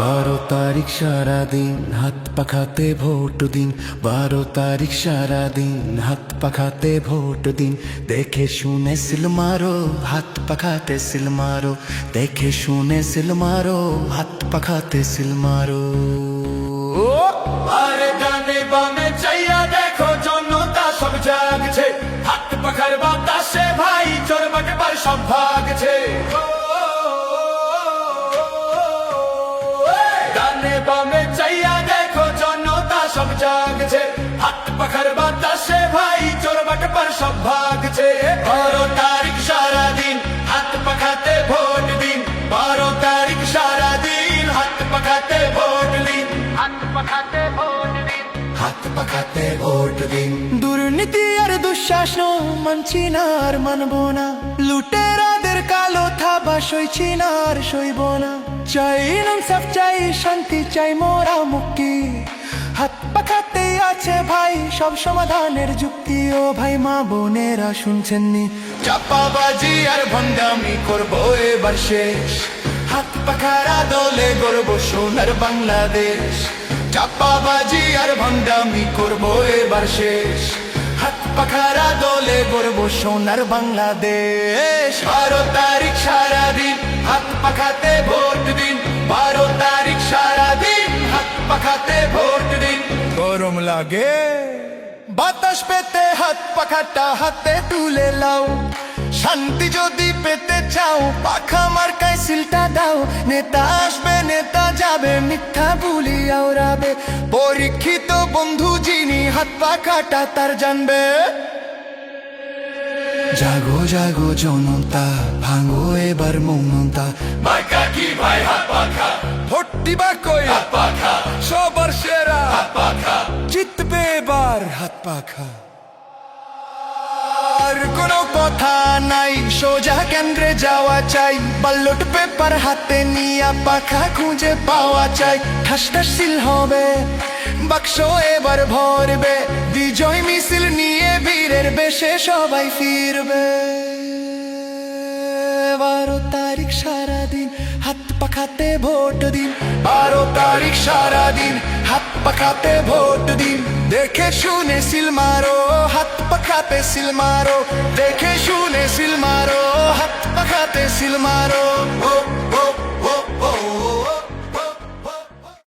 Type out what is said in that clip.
বারো তারিখ সারাদিন হাত পাখাতে ভোট দিন। বারো তারিখ সারাদিন হাত পাখাতে ভোট দিন। দেখে শুনে সিল মারো, হাত পাখাতে সিল মারো। দেখে শুনে সিল মারো, হাত পাখাতে সিল মারো। সব ভাগছে ডানে বামে চাইয়া দেখো জনতা সব জাগছে। হাত পাখার বাতাসে ভাই চোর বাটবার সব ভাগছে। বারো তারিখ সারাদিন হাত পাখাতে ভোট দিন। বারো তারিখ সারাদিন হাত পাখাতে ভোট দিন। হাত পাখাতে ভোট দিন। হাত পাখাতে ভোট দিন। দুর্নীতি আর দুঃশাস মানছি না আর মানবো না। লুটেরাদের কালো থাবা সইছি না আর সইব না। চাই সব চাই শান্তি, চাই মোরা মুক্তি। হাত পাখাতে আছে ভাই, সব সমাধানের যুক্তি। ও ভাই, মা বোনেরা শুনছেন নি। চাপাবাজি আর ভণ্ডামি করব এবার শেষ। হাত পাখারা দলে গর্ব সোনার বাংলাদেশ। চাপাবাজি আর ভণ্ডামি করব এবার শেষ। পাখারা দলে গর্ব সোনার বাংলাদেশ। বারো তারিখ সারাদিন হাত পাখাতে ভোট দিন। বারো তারিখ সারাদিন হাত পাখাতে ভোট দিন। গরম লাগে, বাতাস পেতে হাত পাখাটা হাতে তুলে লাও শান্তি যদি পেতে চাও পাখা মার্কায় সিলটা দাও। নেতা আসবে নেতা যাবে মিথ্যা বুলি আওরাবে পরীক্ষিত বন্ধু যিনি হাত পাখাটা তার জানবে। জাগো জাগো জনতা ভাঙো এবার মৌনতা। মাইকা কি ভাই হাত পাখা ভোট দিবা কই? হাত পাখা সবার সেরা। হাত পাখা জিতবে এবার হাত পাখা কোনো কথা নাই। সোজা কেন্দ্রে যাওয়া চাই। বাল্লট পেপার হাতে নিয়ে পাখা খুঁজে পাওয়া চাই। ঠাস হবে, বাক্স এবার ভরবে। বিজয় মিছিল নিয়ে বীরের বেশে সবাই ফিরবে। বারো তারিখ সারাদিন পাখাতে ভোট দিন। বারো তারিখ সারাদিন হাত পাখাতে ভোট দিন। দেখে শুনে সিল মারো, হাত পাখাতে সিল মারো। দেখে শুনে সিল মারো, হাত পাখাতে সিল মারো।